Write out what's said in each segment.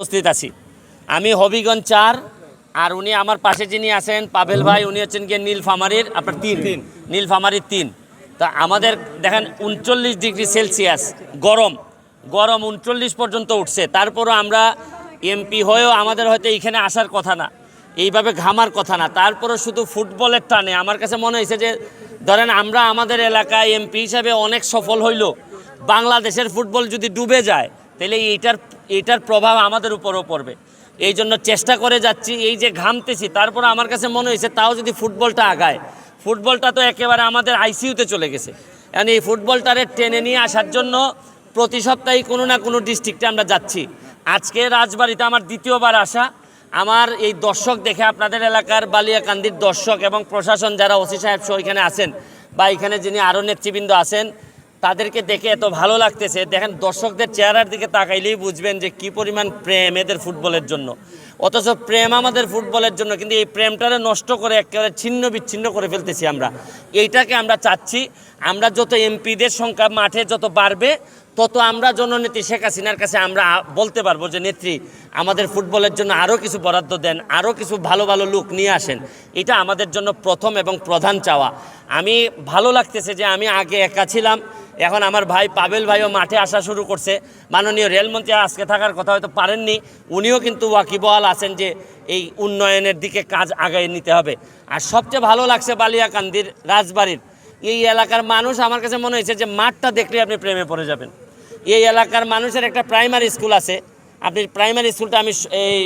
উপস্থিত আছি। আমি হবিগঞ্জ চার আর উনি আমার পাশে যিনি আছেন পাভেল ভাই উনি হচ্ছেন গিয়ে নীলফামারির আপনার তিন তিন। নীলফামারির তিন। তা আমাদের দেখেন উনচল্লিশ ডিগ্রি সেলসিয়াস গরম গরম উনচল্লিশ পর্যন্ত উঠছে। তারপরও আমরা এমপি হয়েও আমাদের হয়তো এইখানে আসার কথা না এইভাবে ঘামার কথা না। তারপরে শুধু ফুটবলের টানে। আমার কাছে মনে হয়েছে যে ধরেন আমরা আমাদের এলাকায় এমপি হিসাবে অনেক সফল হইল। বাংলাদেশের ফুটবল যদি ডুবে যায় তাহলে এইটার এইটার প্রভাব আমাদের উপরও পড়বে। এই জন্য চেষ্টা করে যাচ্ছি, এই যে ঘামতেছি, তারপর আমার কাছে মনে হয়েছে তাও যদি ফুটবলটা আগায়। ফুটবলটা তো একেবারে আমাদের আইসিইউতে চলে গেছে। কারণ এই ফুটবলটারে টেনে নিয়ে আসার জন্য প্রতি সপ্তাহে কোনো না কোনো ডিস্ট্রিক্টে আমরা যাচ্ছি। আজকে রাজবাড়িতে আমার দ্বিতীয়বার আসা। আমার এই দর্শক দেখে আপনাদের এলাকার বালিয়াকান্দির দর্শক এবং প্রশাসন যারা ওসি সাহেব সহ এখানে আছেন বা এখানে যিনি আরও নেতৃবৃন্দ আছেন তাদেরকে দেখে এত ভালো লাগতেছে। দেখেন দর্শকদের চেহারার দিকে তাকাইলেই বুঝবেন যে কি পরিমাণ প্রেম এদের ফুটবলের জন্য। অথচ প্রেম আমাদের ফুটবলের জন্য, কিন্তু এই প্রেমটারে নষ্ট করে একেবারে ছিন্ন বিচ্ছিন্ন করে ফেলতেছি আমরা। এইটাকে আমরা চাচ্ছি, আমরা যত এমপিদের সংখ্যা মাঠে যত বাড়বে, তত আমরা জননেত্রী শেখ হাসিনার কাছে আমরা বলতে পারব যে, নেত্রী, আমাদের ফুটবলের জন্য আরও কিছু বরাদ্দ দেন আরও কিছু ভালো ভালো লোক নিয়ে আসেন। এটা আমাদের জন্য প্রথম এবং প্রধান চাওয়া। আমি ভালো লাগতেছে যে, আমি আগে একা ছিলাম, এখন আমার ভাই পাবেল ভাইও মাঠে আসা শুরু করছে। মাননীয় রেলমন্ত্রী আজকে থাকার কথা হয়তো পারেননি, উনিও কিন্তু ওয়াকিবহাল আছেন যে এই উন্নয়নের দিকে কাজ আগায় নিতে হবে। আর সবচেয়ে ভালো লাগছে বালিয়াকান্দির রাজবাড়ির। এই এলাকার মানুষ আমার কাছে মনে হয়েছে যে মাঠটা দেখলে আপনি প্রেমে পড়ে যাবেন। এই এলাকার মানুষের একটা প্রাইমারি স্কুল আছে। আপনি প্রাইমারি স্কুলটা আমি এই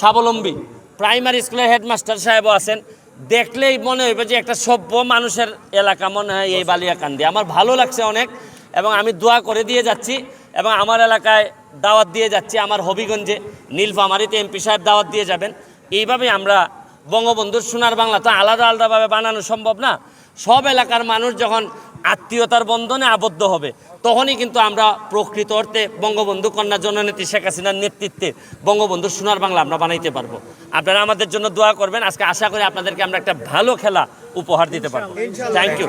স্বাবলম্বী। প্রাইমারি স্কুলের হেডমাস্টার সাহেবও আছেন। দেখলেই মনে হইবে যে একটা সভ্য মানুষের এলাকা মনে হয় এই বালিয়াকান্দি। আমার ভালো লাগছে অনেক। এবং আমি দোয়া করে দিয়ে যাচ্ছি এবং আমার এলাকায় দাওয়াত দিয়ে যাচ্ছি আমার হবিগঞ্জে নীলফামারিতে এমপি সাহেব দাওয়াত দিয়ে যাবেন। এইভাবে আমরা বঙ্গবন্ধুর সোনার বাংলা তো আলাদা আলাদাভাবে বানানো সম্ভব না। সব এলাকার মানুষ যখন আত্মীয়তার বন্ধনে আবদ্ধ হবে তখনই কিন্তু আমরা প্রকৃত অর্থে বঙ্গবন্ধু কন্যা জননেত্রী শেখ হাসিনার নেতৃত্বে বঙ্গবন্ধুর সোনার বাংলা আমরা বানাইতে পারব। আপনারা আমাদের জন্য দোয়া করবেন। আজকে আশা করি আপনাদেরকে আমরা একটা ভালো খেলা উপহার দিতে পারব। Thank you